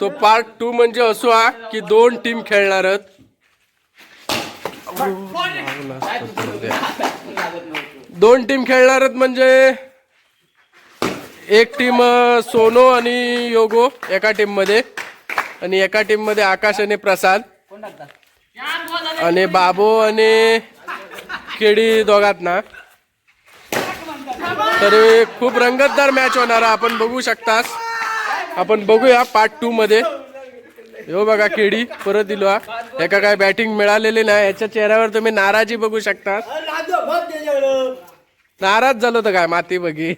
तो part two म्हणजे असो हा की दोन टीम खेळणार दोन टीम खेळणार म्हणजे एक टीम सोनो आणि योगो एका टीममध्ये. आणि एका टीममध्ये आकाश आणि प्रसाद. आणि बाबू आणि केडी दोघात ना तर खूप रंगतदार मॅच होणार आपण बघू शकतास. आपण बघूया पार्ट टू मध्ये. हो बघा केडी परत दिलो एका काय बॅटिंग मिळालेली नाही. याच्या चेहऱ्यावर तुम्ही नाराजी बघू शकता. नाराज झालो तर काय माती बघी.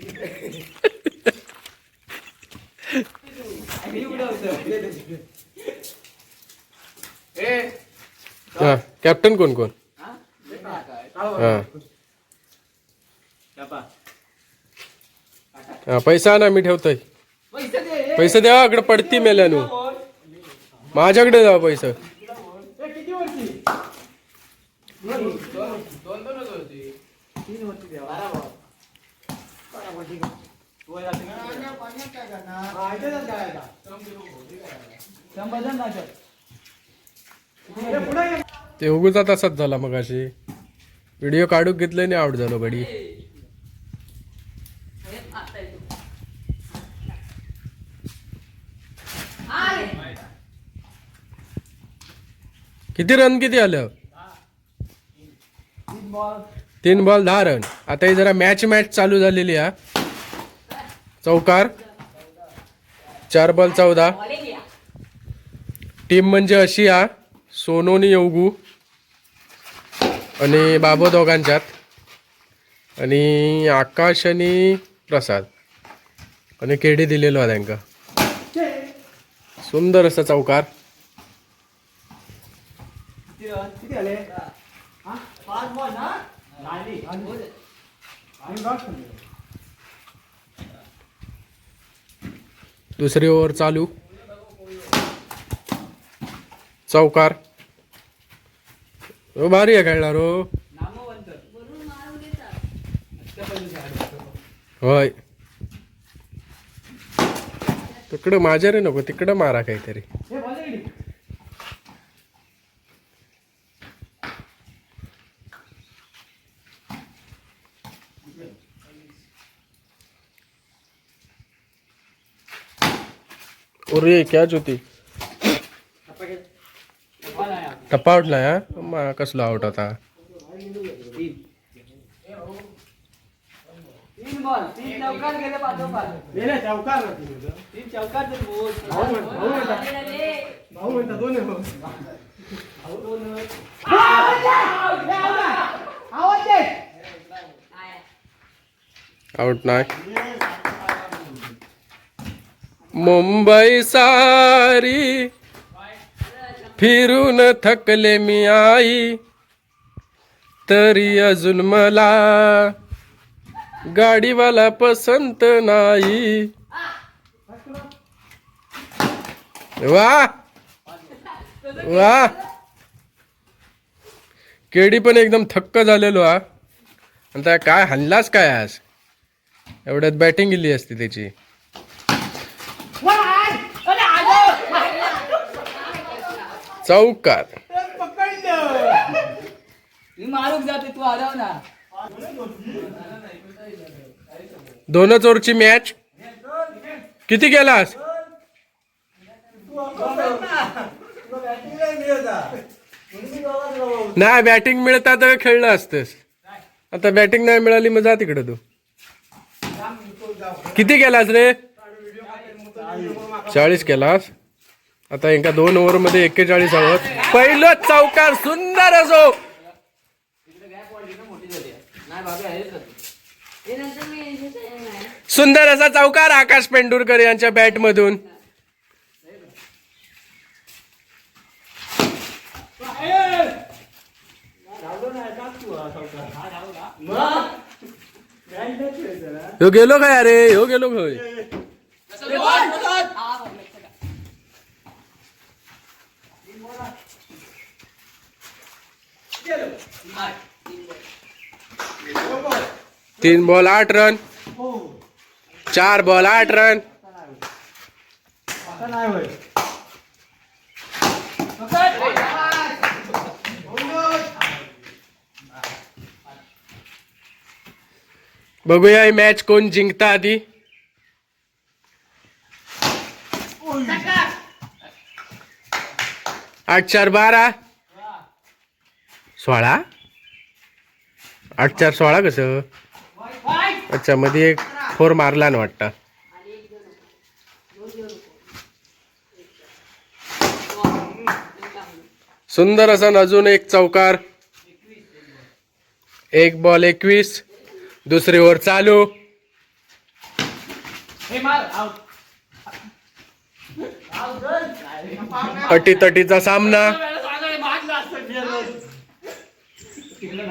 हा कॅप्टन कोण कोण? हा. पैसा ना मी ठेवतोय. पैसे द्यावा इकडे पडती मेल्यानु. माझ्याकडे जा पैसे. ते उगुचा तसाच झाला मग अशी व्हिडिओ काढूक घेतले नाही आवड झालो बडी किती रन किती आलं? तीन बॉल दहा रन आता ही जरा मॅच मॅच चालू झालेली आहे. चौकार. चार बॉल चौदा. टीम म्हणजे अशी आ सोनोनी योगू आणि बाबो दोघांच्यात. आणि आकाश आणि प्रसाद. आणि केडी दिलेलो हा त्यांका. सुंदर असा चौकार. दुसरी ओव्हर चालू. चौकार. हो भारी आहे खेळणार हो. होय. तिकडं माझ्या रे नको तिकडं मारा काहीतरी. अरे कॅच होती. टप्पा आउटला हा? कसला आउट होता. तीन बॉल तीन चौकार गेले पाठोपाठ तीन चौकार तरी बोल आउट नाही मुंबई सारी फिरून थकले मी आई तरी अजून मला गाडीवाला पसंत नाही. वा! वा! केडी पण एकदम थक्क झालेलो हा. आणि त्या काय हल्लाच काय आज? एवढ्यात बॅटिंग गेली असती त्याची. चौकार. मी मारूक जाते तू हरव ना दोनच ओव्हरची मॅच किती गेलास? नाही बॅटिंग मिळता तर खेळलं असतंस. आता बॅटिंग नाही मिळाली मग जा तिकडे तू. किती केलास रे? चाळीस केलास आता एका दोन ओव्हरमध्ये एक्केचाळीस आहोत. पहिलं चौकार सुंदर असो. सुंदर असा चौकार आकाश पेंडुरकर यांच्या बॅट मधून. हो गेलो काय अरे हो गेलो खय तीन बॉल आठ रन. चार बॉल आठ रन. बघूया ही मॅच कोण जिंकता आधी. आठ चार बारा. सोळा. आठ चार सोळा कसं? अच्छा मध्ये एक फोर मारला ना वाटतं. सुंदर असा अजून एक चौकार. एक बॉल एकवीस. दुसरी ओव्हर चालू. हे मार आउट अटी तटीचा सामना.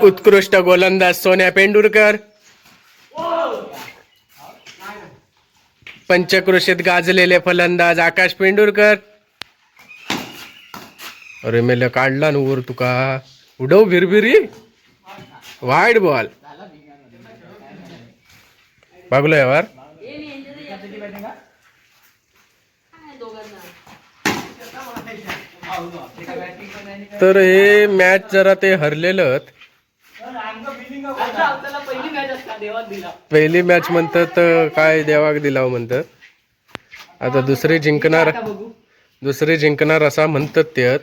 उत्कृष्ट गोलंदाज सोन्या पेंडुरकर. पंचक्रोशीत गाजलेले फलंदाज आकाश पेंडुरकर. अरे मेल काढला न वर तुका. उडव भिरभिरी. वाईट बॉल. बघलो यावर. तर हे मॅच जरा ते हरलेलं पहिली मॅच म्हणतात काय देवाक दिलाव म्हणतात. आता दुसरी जिंकणार दुसरे दुसरी जिंकणार असा म्हणतात त्यात.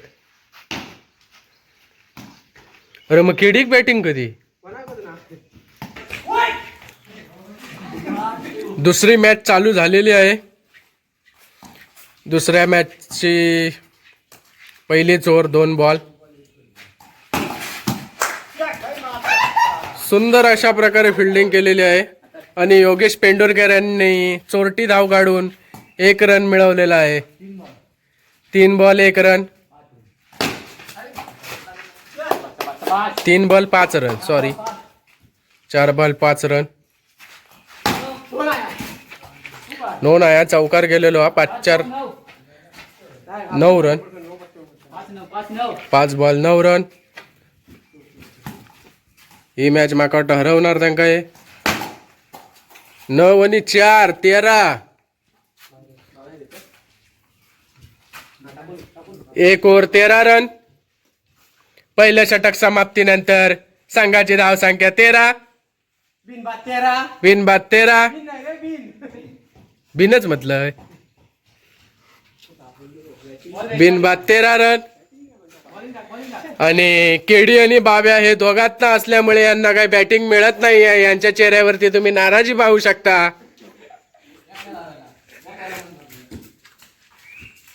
अरे मग किडीक बॅटिंग कधी? दुसरी मॅच चालू झालेली आहे. दुसऱ्या मॅचची पहिलीच ओव्हर दोन बॉल. सुंदर अशा प्रकारे फिल्डिंग केलेली आहे. आणि योगेश पेंडुरकर यांनी चोरटी धाव काढून एक रन मिळवलेला आहे. तीन बॉल एक रन तीन बॉल पाच रन सॉरी चार बॉल पाच रन नोन आया चौकार गेलेलो हा पाच चार नऊ रन पाच बॉल नऊ रन ही मॅच माका वाटतं हरवणार त्यांका हे. नऊ आणि चार तेरा. एक ओव्हर तेरा रन पहिलं षटक समाप्तीनंतर संघाची धाव संख्या तेरा. बिन बाद तेरा. बिनच म्हटलंय. बिन बाद तेरा रन आणि केडी आणि बाब्या हे दोघात असल्यामुळे यांना काही बॅटिंग मिळत नाही आहे. यांच्या चेहऱ्यावरती तुम्ही नाराजी पाहू शकता.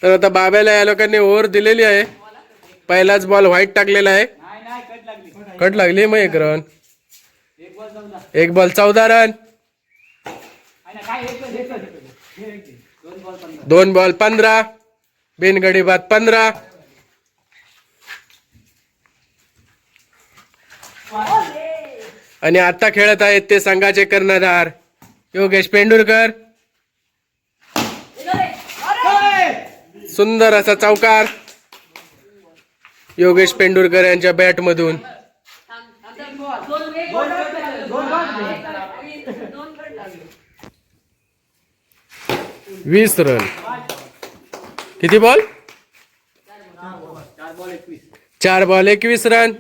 तर आता बाब्याला या लोकांनी ओव्हर दिलेली आहे. पहिलाच बॉल व्हाईट टाकलेला आहे. कट लागली मग एक रन एक बॉल चौदा रन दोन बॉल पंधरा दोन बॉल पंधरा. बिनगडी बाद पंधरा. आणि आता खेळत आहेत ते संघाचे कर्णधार. योगेश पेंडुरकर. सुंदर असा चौकार. योगेश पेंडुरकर यांच्या बॅट मधून. वीस रन किती बॉल चार बॉल एकवीस. रन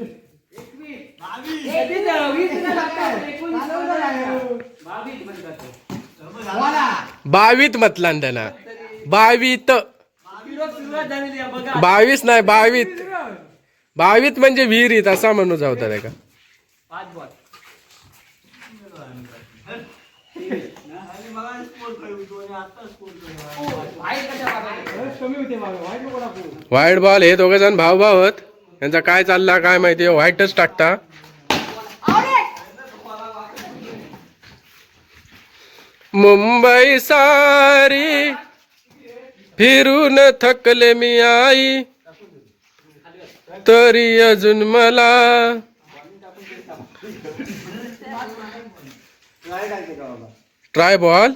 बावीत मतलान त्यांना बावीत बावीस नाही बावीत बावीत म्हणजे विहिरीत असा म्हणू जावता त्या का? वाईट व्हाईट बॉल हे दोघ जण भाऊ भाव यांचा काय चालला काय माहिती व्हाईटच टाकता. मुंबई सारी फिरून थकले मी आई. तरी अजून मला ट्राय बॉल.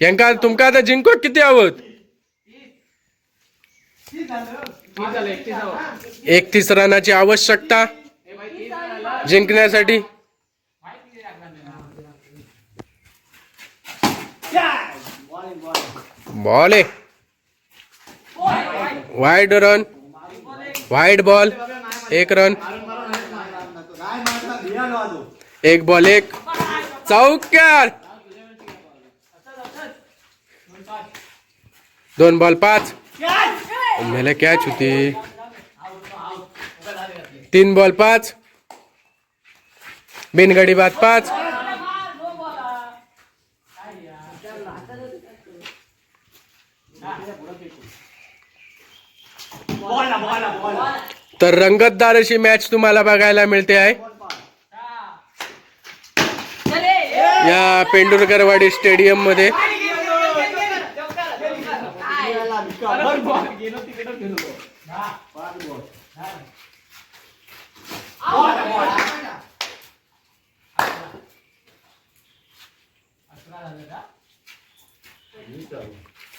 यांका तुमका आता जिंको किती आवत एकतीस रनाची आवश्यकता. जिंकण्यासाठी. बॉल आहे. वाईड रन वाईड बॉल एक रन एक बॉल एक चौकार दोन बॉल पाच मेले कॅच होती तीन बॉल पाच बिनगडी बात पाच. तर रंगतदार अशी मॅच तुम्हाला बघायला मिळते आहे. या पेंडुरकरवाडी स्टेडियममध्ये.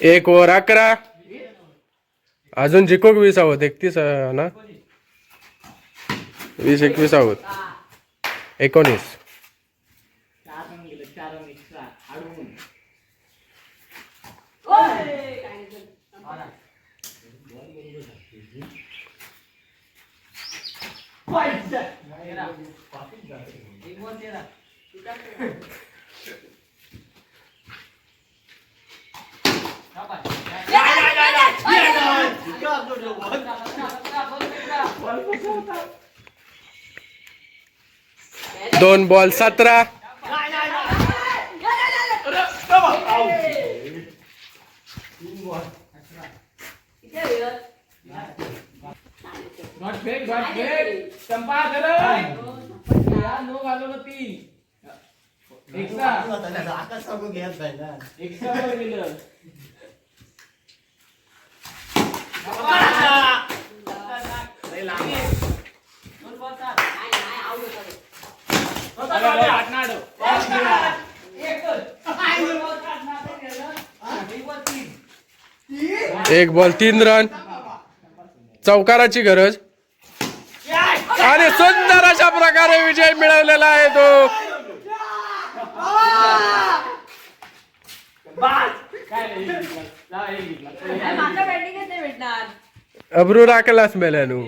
एक ओव्हर अकरा. अजून जिकोक वीस आहोत? एकतीस ना? वीस एकवीस आहोत. एकोणीस. दोन बॉल सतरा Not big, not big. चंपा चलो. या, नो घालवलं तीन. एक्स्ट्रा. एक्स्ट्रा वर गेलं. अरे, बॉल आटनाड. एक बॉल तीन रन. चौकाराची गरज. आणि सुंदर अशा प्रकारे विजय मिळवलेला आहे तो. अब्रू राखलास मेल्यानू.